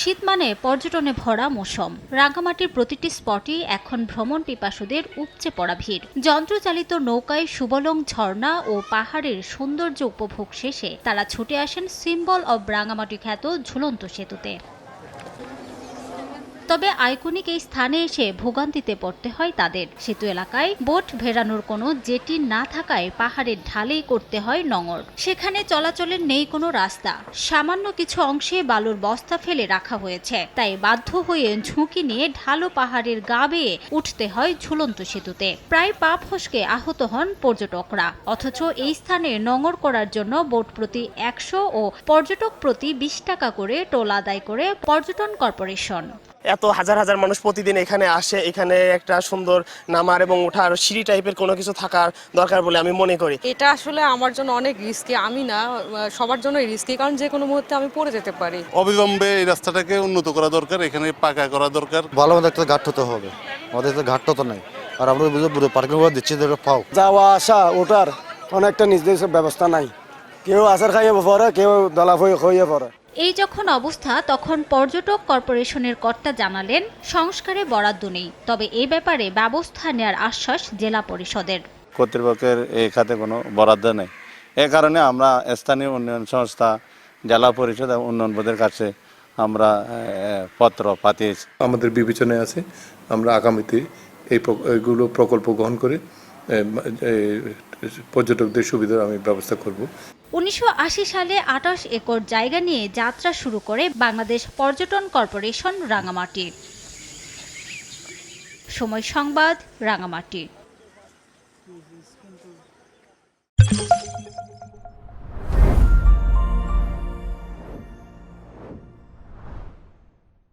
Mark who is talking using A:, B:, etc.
A: শীত মানে পর্যটনে ভরা মৌসুম। রাঙ্গামাটির প্রতিটি স্পটই এখন ভ্রমণ পিপাসুদের উপচে পড়া ভিড়। যন্ত্রচালিত নৌকায় সুবলং ঝর্ণা ও পাহাড়ের সৌন্দর্য উপভোগ শেষে তারা ছুটে আসেন সিম্বল অব রাঙ্গামাটি খ্যাত ঝুলন্ত সেতুতে। তবে আইকনিক এই স্থানে এসে ভোগান্তিতে পড়তে হয় তাদের। সেতু এলাকায় বোট ভেড়ানোর কোনো জেটি না থাকায় পাহাড়ের ঢালেই করতে হয় নঙর। সেখানে চলাচলের নেই কোনো রাস্তা। সামান্য কিছু অংশে বালুর বস্তা ফেলে রাখা হয়েছে। তাই বাধ্য হয়ে ঝুঁকি নিয়ে ঢালু পাহাড়ের গা বেয়ে উঠতে হয় ঝুলন্ত সেতুতে। প্রায় পা ফসকে আহত হন পর্যটকরা। অথচ এই স্থানে নঙর করার জন্য বোট প্রতি একশো ও পর্যটক প্রতি বিশ টাকা করে টোল আদায় করে পর্যটন কর্পোরেশন।
B: এত হাজার হাজার মানুষ প্রতিদিন এখানে আসে এখানে একটা সুন্দর নামার এবং ওঠার সিঁড়ি টাইপের কোনো কিছু থাকার দরকার বলে আমি মনে করি।
C: এটা আসলে আমার জন্য অনেক রিস্কি আমি না সবার জন্যই রিস্কি কারণ যে কোনো মুহূর্তে আমি পড়ে যেতে পারি।
D: অবিলম্বে এই রাস্তাটাকে উন্নত করা দরকার এখানে পাকা করা দরকার।
E: ভালো মতো একটা ঘাট হতে হবে। আমাদের তো ঘাটটা তো নাই। আর আমরা বুঝে পুরো পার্কিং করে দিচ্ছি পাও।
F: যাওয়া আসা ওঠার অনেকটা নিজস্ব ব্যবস্থা নাই। কেউ আসার খাইয়ে পড়ে কেউ দলা খাইয়ে পড়ে
A: এই যখন অবস্থা তখন পর্যটক কর্পোরেশনের কর্তা জানালেন সংস্কারে বরাদ্দ নেই। তবে এ ব্যাপারে ব্যবস্থা নেওয়ার আশ্বাস জেলা পরিষদের।
G: কর্তৃপক্ষের এই খাতে কোনো বরাদ্দ নেই। এ কারণে আমরা স্থানীয় উন্নয়ন সংস্থা জেলা পরিষদ এবং উন্নয়ন বোর্ডের কাছে আমরা পত্র পাঠিয়েছি।
H: আমাদের বিবেচনায় আছে আমরা আগামীতে এই এইগুলো প্রকল্প গ্রহণ করে পর্যটকদের সুবিধার আমি ব্যবস্থা করব।
A: উনিশশো আশি সালে আঠাশ একর জায়গা নিয়ে যাত্রা শুরু করে বাংলাদেশ পর্যটন কর্পোরেশন রাঙামাটি। সময় সংবাদ, রাঙামাটি।